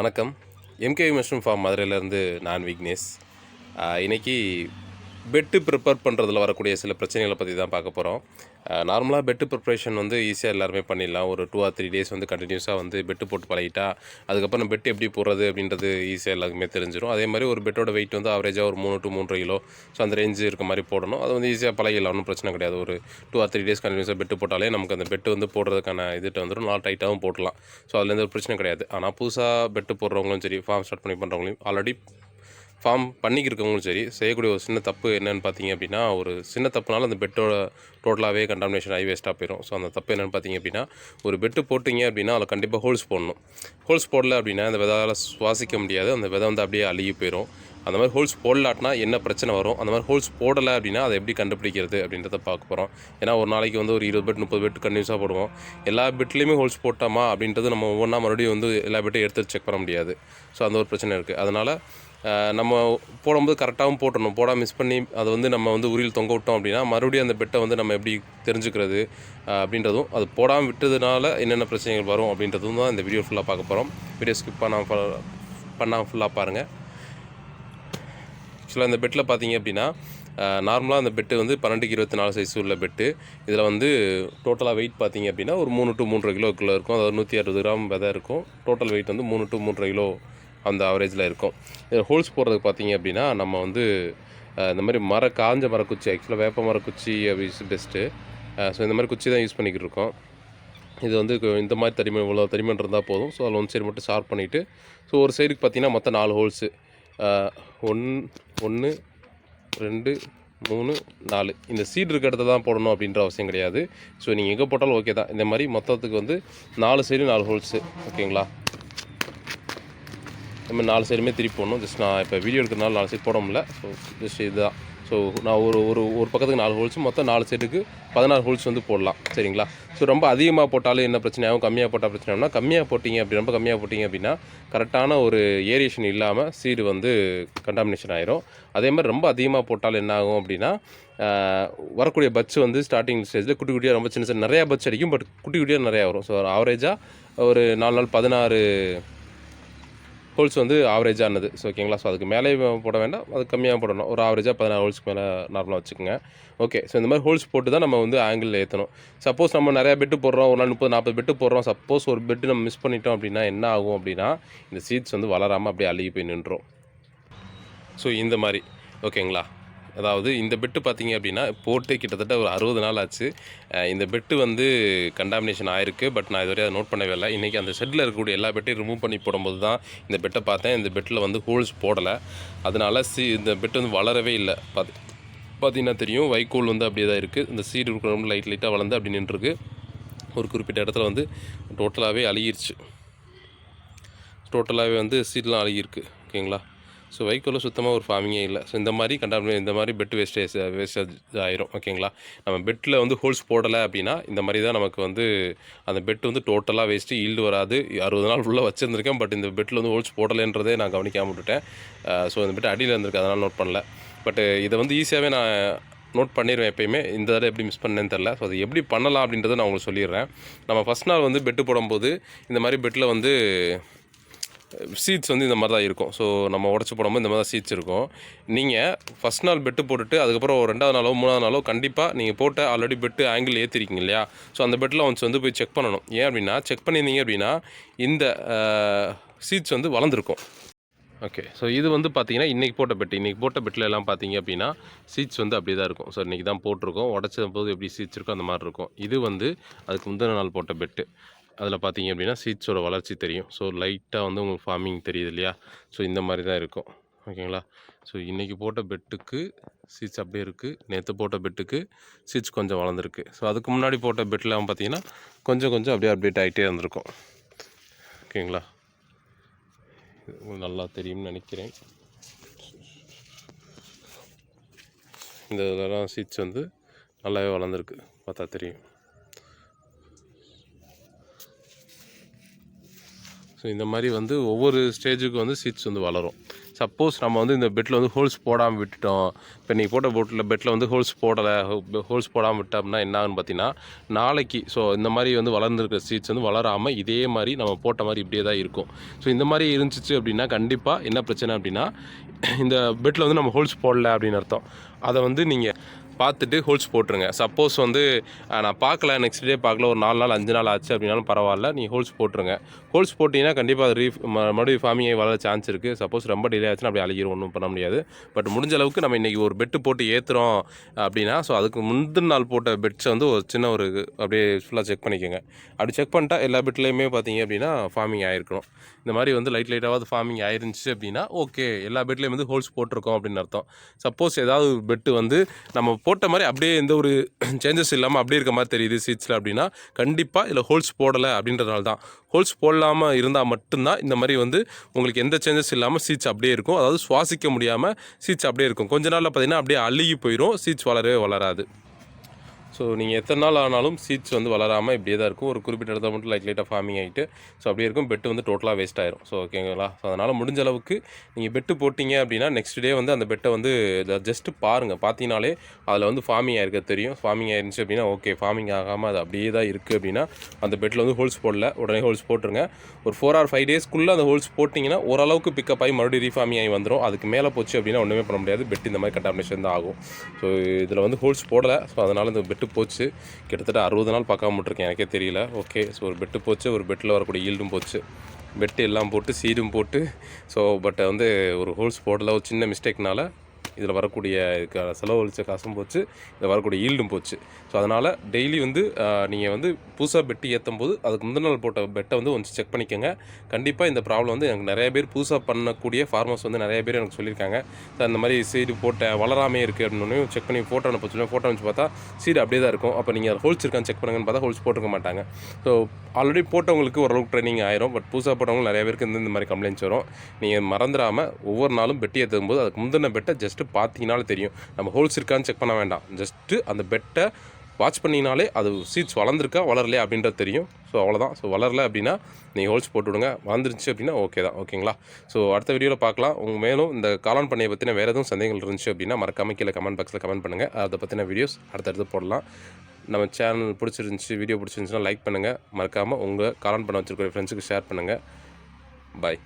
வணக்கம். MK mushroom form மதுரையிலேருந்து நான் விக்னேஷ். இன்றைக்கி இன்னைக்கு பெட்டு ப்ரிப்பேர் பண்ணுறதுல வரக்கூடிய சில பிரச்சனைகளை பற்றி தான் பார்க்க போகிறோம் நார்மலாக பெட்டு ப்ரிப்ரேஷன் வந்து ஈஸியாக எல்லாருமே பண்ணிடலாம். ஒரு டூ ஆர் த்ரீ டேஸ் வந்து கண்டினியூஸாக வந்து பெட்டு போட்டு பழகிட்டா அதுக்கப்புறம் பெட் எப்படி போடுறது அப்படின்றது ஈஸியாக எல்லாருக்குமே தெரிஞ்சிடும் அதே மாதிரி ஒரு பெட்டோட வெயிட் வந்து ஆவரேஜாக ஒரு மூணு டு மூன்றரை கிலோ. ஸோ அந்த ரேஞ்சு இருக்க மாதிரி போடணும். அது வந்து ஈஸியாக பழகிடலாம். ஒன்றும் பிரச்சனை கிடையாது. ஒரு டூ ஆர் த்ரீ டேஸ் கண்டினியூஸாக பெட்டு போட்டாலே நமக்கு அந்த பெட்டு வந்து போடுறதுக்கான இதுட்டு வந்துடும் நல்லா டைட்டாகவும் போடலாம் ஸோ அதுலேருந்து ஒரு பிரச்சனை கிடையாது. ஆனால் புதுசாக பெட்டு போடுறவங்களும் சரி ஃபார்ம் ஸ்டார்ட் பண்ணி பண்ணுறவங்களையும் ஆல்ரெடி ஃபார்ம் பண்ணிக்கிருக்கவங்களும் சரி செய்யக்கூடிய ஒரு சின்ன தப்பு என்னன்னு பார்த்தீங்க அப்படின்னா ஒரு சின்ன தப்புனால அந்த பெட்டோட டோட்டலாகவே கண்டாமினேஷன் ஆகி வேஸ்ட்டாக போயிடும் ஸோ அந்த தப்பு என்னென்னு பார்த்தீங்க அப்படின்னா ஒரு பெட்டு போட்டிங்க அப்படின்னா அதில் கண்டிப்பாக ஹோல்ஸ் போடணும். ஹோல்ஸ் போடல அப்படின்னா அந்த விதால சுவாசிக்க முடியாது. அந்த விதை வந்து அப்படியே அழுகி போயிடும் அந்த மாதிரி ஹோல்ஸ் போடலாட்டினா என்ன பிரச்சனை வரும்? அந்த மாதிரி ஹோல்ஸ் போடலை அப்படின்னா அதை எப்படி கண்டுபிடிக்கிறது அப்படின்றத பார்க்க போகிறோம் ஏன்னா ஒரு நாளைக்கு வந்து ஒரு இருபது பெட் முப்பது பெட் கண்டினியூஸாக போடுவோம். எல்லா பெட்லேயுமே ஹோல்ஸ் போட்டோமா அப்படின்றது நம்ம ஒவ்வொன்றா மறுபடியும் வந்து எல்லா பெட்டையும் எடுத்து செக் பண்ண முடியாது. ஸோ அந்த ஒரு பிரச்சனை இருக்குது அதனால் நம்ம போடும்போது கரெக்டாகவும் போட்டணும் போடாம மிஸ் பண்ணி அதை வந்து நம்ம வந்து உரியில் தொங்க விட்டோம் அப்படின்னா மறுபடியும் அந்த பெட்டை வந்து நம்ம எப்படி தெரிஞ்சுக்கிறது அப்படின்றதும் அது போடாமல் விட்டதுனால என்னென்ன பிரச்சனைகள் வரும் அப்படின்றதும் தான் இந்த வீடியோ ஃபுல்லாக பார்க்க போகிறோம் வீடியோ ஸ்கிப் பண்ணாமல் பண்ணாமல் ஃபுல்லாக பாருங்கள் ஆக்சுவலாக இந்த பெட்டில் பார்த்தீங்க அப்படின்னா நார்மலாக அந்த பெட்டு வந்து பன்னெண்டுக்கு இருபத்தி நாலு சைஸ் உள்ள பெட்டு. இதில் வந்து டோட்டலாக வெயிட் பார்த்தீங்க அப்படின்னா ஒரு மூணு டு மூன்றரை கிலோக்குள்ளே இருக்கும். அதாவது நூற்றி அறுபது கிராம் விதை இருக்கும். டோட்டல் வெயிட் வந்து மூணு டு மூன்றரை கிலோ அந்த அவரேஜில் இருக்கும். இதில் ஹோல்ஸ் போடுறதுக்கு பார்த்தீங்க அப்படின்னா நம்ம வந்து இந்த மாதிரி மர காஞ்ச மரக்குச்சி ஆக்சுவலாக வேப்ப மரக்குச்சி இஸ் பெஸ்ட்டு ஸோ இந்த மாதிரி குச்சி தான் யூஸ் பண்ணிக்கிட்டு இருக்கோம். இது வந்து இந்த மாதிரி தடிமன் இவ்வளோ தடிமன் இருந்தால் போதும். ஸோ அதில் ஒன் சைடு மட்டும் ஷார்ப் பண்ணிவிட்டு ஸோ ஒரு சைடுக்கு பார்த்தீங்கன்னா மொத்தம் நாலு ஹோல்ஸு ஒன் ஒன்று ரெண்டு மூணு நாலு. இந்த சீட் இருக்க இடத்துல தான் போடணும் அப்படின்ற அவசியம் கிடையாது. ஸோ நீங்கள் எங்கே போட்டாலும் ஓகே தான். இந்த மாதிரி மொத்தத்துக்கு வந்து நாலு சைடு நாலு ஹோல்ஸு ஓகேங்களா இந்த மாதிரி நாலு சைடுமே திருப்பி போடணும் ஜஸ்ட் நான் இப்போ வீடியோ எடுக்கிறதுனால நாலு சைடு போட முடியல. ஸோ ஜஸ்ட் இதுதான். ஸோ நான் ஒரு ஒரு ஒரு பக்கத்துக்கு நாலு ஹோல்ஸ் மொத்தம் நாலு சைடுக்கு பதினாறு ஹோல்ஸ் வந்து போடலாம். சரிங்களா? ஸோ ரொம்ப அதிகமாக போட்டாலும் என்ன பிரச்சனை ஆகும்? கம்மியாக போட்டால் பிரச்சனை ஆகும்னா கம்மியாக போட்டிங்க அப்படி ரொம்ப கம்மியாக போட்டிங்க அப்படின்னா கரெக்டான ஒரு ஏரியேஷன் இல்லாமல் சீடு வந்து கண்டாமினேஷன் ஆயிரும். அதே மாதிரி ரொம்ப அதிகமாக போட்டாலும் என்ன ஆகும் அப்படின்னா வரக்கூடிய பட்ஸ் வந்து ஸ்டார்டிங் ஸ்டேஜில் குட்டி குட்டியாக ரொம்ப சின்ன சின்ன நிறையா பட்ஸ் அடிக்கும் பட் குட்டி குட்டியாக நிறையா வரும். ஸோ ஆவரேஜாக ஒரு நாலு நாள் பதினாறு ஹோல்ஸ் வந்து ஆவரேஜானது ஸோ ஓகேங்களா ஸோ அதுக்கு மேலே போட வேண்டாம். அது கம்மியாக போடணும். ஒரு ஆவரேஜாக பதினாறு ஹோல்ஸ்க்கு மேலே நார்மலாக வச்சுக்கோங்க. ஓகே ஸோ இந்த மாதிரி ஹோல்ஸ் போட்டு தான் நம்ம வந்து ஆங்கிளில் ஏற்றணும் சப்போஸ் நம்ம நிறையா பெட்டு போடுறோம். ஒரு நாள் முப்பது நாற்பது பெட்டு போடுறோம். சப்போஸ் ஒரு பெட்டு நம்ம மிஸ் பண்ணிட்டோம் அப்படின்னா என்ன ஆகும் அப்படின்னா இந்த சீட்ஸ் வந்து வளராமல் அப்படியே அழுகி போய் நின்றோம் ஸோ இந்த மாதிரி. ஓகேங்களா அதாவது இந்த பெட்டு பார்த்தீங்க அப்படின்னா போட்டு கிட்டத்தட்ட ஒரு அறுபது நாள் ஆச்சு. இந்த பெட்டு வந்து கண்டாமினேஷன் ஆயிருக்கு. பட் நான் இதுவரை அதை நோட் பண்ணவே இல்லை. இன்றைக்கி அந்த ஷெட்டில் இருக்கக்கூடிய எல்லா பெட்டையும் ரிமூவ் பண்ணி போடும்போது தான் இந்த பெட்டை பார்த்தேன். இந்த பெட்டில் வந்து ஹோல்ஸ் போடலை. அதனால் சி இந்த பெட்டு வந்து வளரவே இல்லை. பார்த்து பார்த்தீங்கன்னா தெரியும் வைக்கோல் வந்து அப்படியே தான் இருக்குது இந்த சீடு இருக்கிற லைட் லைட்டாக வளர்ந்து அப்படி நின்றுருக்கு. ஒரு குறிப்பிட்ட இடத்துல வந்து டோட்டலாகவே அழுகிருச்சு. டோட்டலாகவே வந்து சீட்லாம் அழுகிருக்கு ஓகேங்களா? ஸோ வைக்கோலில் சுத்தமாக ஒரு ஃபார்மிங்கே இல்லை. ஸோ இந்த மாதிரி கண்டாமினே இந்த மாதிரி பெட் வேஸ்டேஜ் வேஸ்டேஜ் ஆயிரும் ஓகேங்களா நம்ம பெட்டில் வந்து ஹோல்ஸ் போடலை அப்படின்னா இந்த மாதிரி தான் நமக்கு வந்து அந்த பெட் வந்து டோட்டலாக வேஸ்ட்டு ஈல்டு வராது. அறுபது நாள் ஃபுல்லாக வச்சுருந்துருக்கேன் பட் இந்த பெட்டில் வந்து ஹோல்ஸ் போடலைன்றதே நான் கவனிக்காம விட்டுட்டேன். Eh, ஸோ இந்த பெட் அடியில் இருந்திருக்கு அதனால் நோட் பண்ணல. பட் eh, இதை வந்து ஈஸியாகவே நான் நோட் பண்ணிடுவேன் எப்பயுமே. இந்த தடவை எப்படி மிஸ் பண்ணேன்னு தெரில ஸோ அது எப்படி பண்ணலாம் அப்படின்றத நான் உங்களுக்கு சொல்லிடுறேன். நம்ம ஃபஸ்ட் நாள் வந்து பெட்டு போடும்போது இந்த மாதிரி பெட்டில் வந்து சீட்ஸ் வந்து இந்த மாதிரி தான் இருக்கும். ஸோ நம்ம உடச்சி போடும்போது இந்த மாதிரி தான் சீட்ஸ் இருக்கும். நீங்கள் ஃபஸ்ட் நாள் பெட்டு போட்டுட்டு அதுக்கப்புறம் ஒரு ரெண்டாவது நாளோ மூணாவது நாளோ கண்டிப்பாக நீங்கள் போட்ட ஆல்ரெடி பெட்டு ஆங்கிள் ஏற்றிருக்கீங்க இல்லையா? ஸோ அந்த பெட்டில் ஒன்ஸ் வந்து போய் செக் பண்ணணும். ஏன் அப்படின்னா செக் பண்ணியிருந்தீங்க அப்படின்னா இந்த சீட்ஸ் வந்து வளர்ந்துருக்கும். ஓகே ஸோ இது வந்து பார்த்தீங்கன்னா இன்றைக்கி போட்ட பெட்டு இன்றைக்கி போட்ட பெட்டில் எல்லாம் பார்த்தீங்க அப்படின்னா சீட்ஸ் வந்து அப்படி தான் இருக்கும். ஸோ இன்றைக்கி தான் போட்டிருக்கோம். உடச்ச போது எப்படி சீட்ஸ் இருக்கோ அந்த மாதிரி இருக்கும். இது வந்து அதுக்கு முந்தின நாள் போட்ட பெட்டு அதில் பார்த்தீங்க அப்படின்னா சீட்ஸோட வளர்ச்சி தெரியும். ஸோ லைட்டாக வந்து உங்களுக்கு ஃபார்மிங் தெரியுது இல்லையா? ஸோ இந்த மாதிரி தான் இருக்கும். ஓகேங்களா? ஸோ இன்றைக்கி போட்ட பெட்டுக்கு சீட்ஸ் அப்படியே இருக்குது நேற்று போட்ட பெட்டுக்கு சீட்ஸ் கொஞ்சம் வளர்ந்துருக்கு. ஸோ அதுக்கு முன்னாடி போட்ட பெட்லாம் பார்த்தீங்கன்னா கொஞ்சம் கொஞ்சம் அப்படியே அப்டேட் ஆகிட்டே இருந்திருக்கும். ஓகேங்களா? உங்களுக்கு நல்லா தெரியும்னு நினைக்கிறேன். இந்த இதெல்லாம் சீட்ஸ் வந்து நல்லாவே வளர்ந்துருக்கு. பார்த்தா தெரியும். ஸோ இந்த மாதிரி வந்து ஒவ்வொரு ஸ்டேஜுக்கு வந்து சீட்ஸ் வந்து வளரும். சப்போஸ் நம்ம வந்து இந்த பெட்டில் வந்து ஹோல்ஸ் போடாமல் விட்டுட்டோம். இப்போ நீங்கள் போட்ட போட்டில் பெட்டில் வந்து ஹோல்ஸ் போடலை ஹோல்ஸ் போடாமல் விட்டோம்னா என்ன ஆகுன்னு பார்த்தீங்கன்னா நாளைக்கு ஸோ இந்த மாதிரி வந்து வளர்ந்துருக்க சீட்ஸ் வந்து வளராமல் இதே மாதிரி நம்ம போட்ட மாதிரி இப்படியே தான் இருக்கும். ஸோ இந்த மாதிரி இருந்துச்சு அப்படின்னா கண்டிப்பாக என்ன பிரச்சனை அப்படின்னா இந்த பெட்டில் வந்து நம்ம ஹோல்ஸ் போடலை அப்படின்னு அர்த்தம். அதை வந்து நீங்கள் பார்த்துட்டு ஹோல்ஸ் போட்டுருங்க. சப்போஸ் வந்து நான் பார்க்கல நெக்ஸ்ட் டே பார்க்கல ஒரு நாலு நாள் அஞ்சு நாள் ஆச்சு அப்படின்னாலும் பரவாயில்ல நீங்கள் ஹோல்ஸ் போட்டுருங்க. ஹோல்ஸ் போட்டிங்கன்னா கண்டிப்பாக அது ரீஃப் மறுபடியும் ஃபார்மிங் ஆகி வளர சான்ஸ் இருக்குது சப்போஸ் ரொம்ப டிலே ஆச்சுன்னா அப்படி அழுகிரும் ஒன்றும் பண்ண முடியாது. பட் முடிஞ்ச அளவுக்கு நம்ம இன்றைக்கி ஒரு பெட்டு போட்டு ஏற்றுறோம் அப்படின்னா ஸோ அதுக்கு முந்தின நாள் போட்ட பெட்ஸை வந்து ஒரு சின்ன ஒரு அப்படியே ஃபுல்லாக செக் பண்ணிக்கோங்க. அப்படி செக் பண்ணிட்டா எல்லா பெட்லேயுமே பார்த்தீங்க அப்படின்னா ஃபார்மிங் ஆகிருக்கணும் இந்த மாதிரி வந்து லைட் லைட்டாவது ஃபார்மிங் ஆயிருந்துச்சு அப்படின்னா ஓகே எல்லா பெட்லேயும் வந்து ஹோல்ஸ் போட்டிருக்கோம் அப்படின்னு அர்த்தம். சப்போஸ் ஏதாவது பெட்டு வந்து நம்ம போட்ட மாதிரி அப்படியே எந்த ஒரு சேஞ்சஸ் இல்லாமல் அப்படியே இருக்க மாதிரி தெரியுது சீட்ஸில் அப்படின்னா கண்டிப்பாக இதில் ஹோல்ஸ் போடலை அப்படின்றதுனால தான். ஹோல்ஸ் போடலாமல் இருந்தால் மட்டும்தான் இந்த மாதிரி வந்து உங்களுக்கு எந்த சேஞ்சஸ் இல்லாமல் சீட்ஸ் அப்படியே இருக்கும். அதாவது சுவாசிக்க முடியாமல் சீட்ஸ் அப்படியே இருக்கும். கொஞ்ச நாளில் பார்த்தீங்கன்னா அப்படியே அழுகி போயிடும் சீட்ஸ் வளரவே வளராது. ஸோ நீங்கள் எத்தனை நாள் ஆனாலும் சீட்ஸ் வந்து வளராமல் இப்படியே தான் இருக்கும். ஒரு குறிப்பிட்ட இடத்துல மட்டும் லைட் லைட்டாக ஃபார்மிங் ஆகிட்டு ஸோ அப்படியே இருக்கும். பெட்டு வந்து டோட்டலாக வேஸ்ட் ஆயிரும். ஸோ ஓகேங்களா ஸோ அதனால் முடிஞ்ச அளவுக்கு நீங்கள் பெட்டு போட்டிங்க அப்படின்னா நெக்ஸ்ட் டே வந்து அந்த பெட்டை வந்து ஜஸ்ட்டு பாருங்கள் பார்த்தீங்கனாலே அதில் வந்து ஃபார்மிங் ஆயிருக்க தெரியும். ஃபார்மிங் ஆயிருந்துச்சு அப்படின்னா ஓகே ஃபார்மிங் ஆகாமல் அது அப்படியே தான் இருக்குது அப்படின்னா அந்த பெட்டில் வந்து ஹோல்ஸ் போடல. உடனே ஹோல்ஸ் போட்டுருங்க. ஒரு ஃபோர் ஆர் ஃபைவ் டேஸ்க்குள்ளே அந்த ஹோல்ஸ் போட்டிங்கன்னா ஓரளவுக்கு பிக்கப் ஆகி மறுபடியும் ரீஃபார்மிங் ஆகி வந்துடும் அதுக்கு மேலே போச்சு அப்படின்னா ஒன்றுமே பண்ண முடியாது. பெட் இந்த மாதிரி கண்டாமினேஷன் தான் ஆகும். ஸோ இதில் வந்து ஹோல்ஸ் போடலை. ஸோ அதனால் இந்த பெட்டு போச்சு. கிட்டத்தட்ட அறுபது நாள் பார்க்காம விட்டுருக்கேன். எனக்கே தெரியல. ஓகே ஸோ ஒரு பெட்டு போச்சு. ஒரு பெட்டில் வரக்கூடிய ஈல்டும் போச்சு. பெட்டு எல்லாம் போட்டு சீடும் போட்டு ஸோ பட் வந்து ஒரு ஹோல்ஸ் போடல. ஒரு சின்ன மிஸ்டேக்னால இதில் வரக்கூடிய க- செலவழிச்ச காசும் போச்சு இதில் வரக்கூடிய ஈல்டும் போச்சு. ஸோ அதனால் டெய்லி வந்து நீங்கள் வந்து புதுசாக பெட்டு ஏற்றும் போது அதுக்கு முந்தின நாள் போட்ட பெட்டை வந்து கொஞ்சம் செக் பண்ணிக்கோங்க. கண்டிப்பாக இந்த ப்ராப்ளம் வந்து எனக்கு நிறைய பேர் புதுசாக பண்ணக்கூடிய ஃபார்மர்ஸ் வந்து நிறைய பேர் எனக்கு சொல்லியிருக்காங்க. ஸோ அந்த மாதிரி சீடு போட்ட வளராமே இருக்குது அப்படின்னு செக் பண்ணி ஃபோட்டோ அனுப்ப சொல்லுவேன் ஃபோட்டோ அனுப்பிச்சு பார்த்தா சீடு அப்படியே தான் இருக்கும். அப்போ நீங்கள் ஹோல்ஸ் இருக்கான்னு செக் பண்ணுங்கன்னு பார்த்தா ஹோல்ஸ் போட்டிருக்க மாட்டாங்க. ஸோ ஆல்ரெடி போட்டவங்களுக்கு ஓரளவுக்கு ட்ரைனிங் ஆயிரும். பட் புதுசாக போட்டவங்க நிறைய பேருக்கு இந்த மாதிரி கம்ப்ளைண்ட்ஸ் வரும். நீங்கள் மறந்துடாமல் ஒவ்வொரு நாளும் பெட்டி ஏற்றும் போது அதுக்கு முந்தின பெட்டை ஜஸ்ட் ஜஸ்ட்டு பார்த்தீங்கனாலே தெரியும். நம்ம ஹோல்ஸ் இருக்கான்னு செக் பண்ண வேண்டாம். ஜஸ்ட்டு அந்த பெட்டை வாட்ச் பண்ணினாலே அது சீட்ஸ் வளர்ந்துருக்கா வளரலையா அப்படின்றது தெரியும். ஸோ அவ்வளோதான் ஸோ வளரல அப்படின்னா நீங்கள் ஹோல்ஸ் போட்டு விடுங்க. வளர்ந்துருச்சு அப்படின்னா ஓகே தான். ஓகேங்களா ஸோ அடுத்த வீடியோவில் பார்க்கலாம். உங்கள் மேலும் இந்த காலான் பண்ணையை பற்றின வேறு எதுவும் சந்தேகங்கள் இருந்துச்சு அப்படின்னா மறக்காம கீழே கமெண்ட் பாக்ஸில் கமெண்ட் பண்ணுங்கள் அதை பற்றின வீடியோஸ் அடுத்தடுத்து போடலாம். நம்ம சேனல் பிடிச்சிருந்துச்சி வீடியோ பிடிச்சிருந்துச்சுன்னா லைக் பண்ணுங்கள் மறக்காமல் உங்கள் காலான் பண்ண வச்சுருக்கிற ஃப்ரெண்ட்ஸுக்கு ஷேர் பண்ணுங்கள் பாய்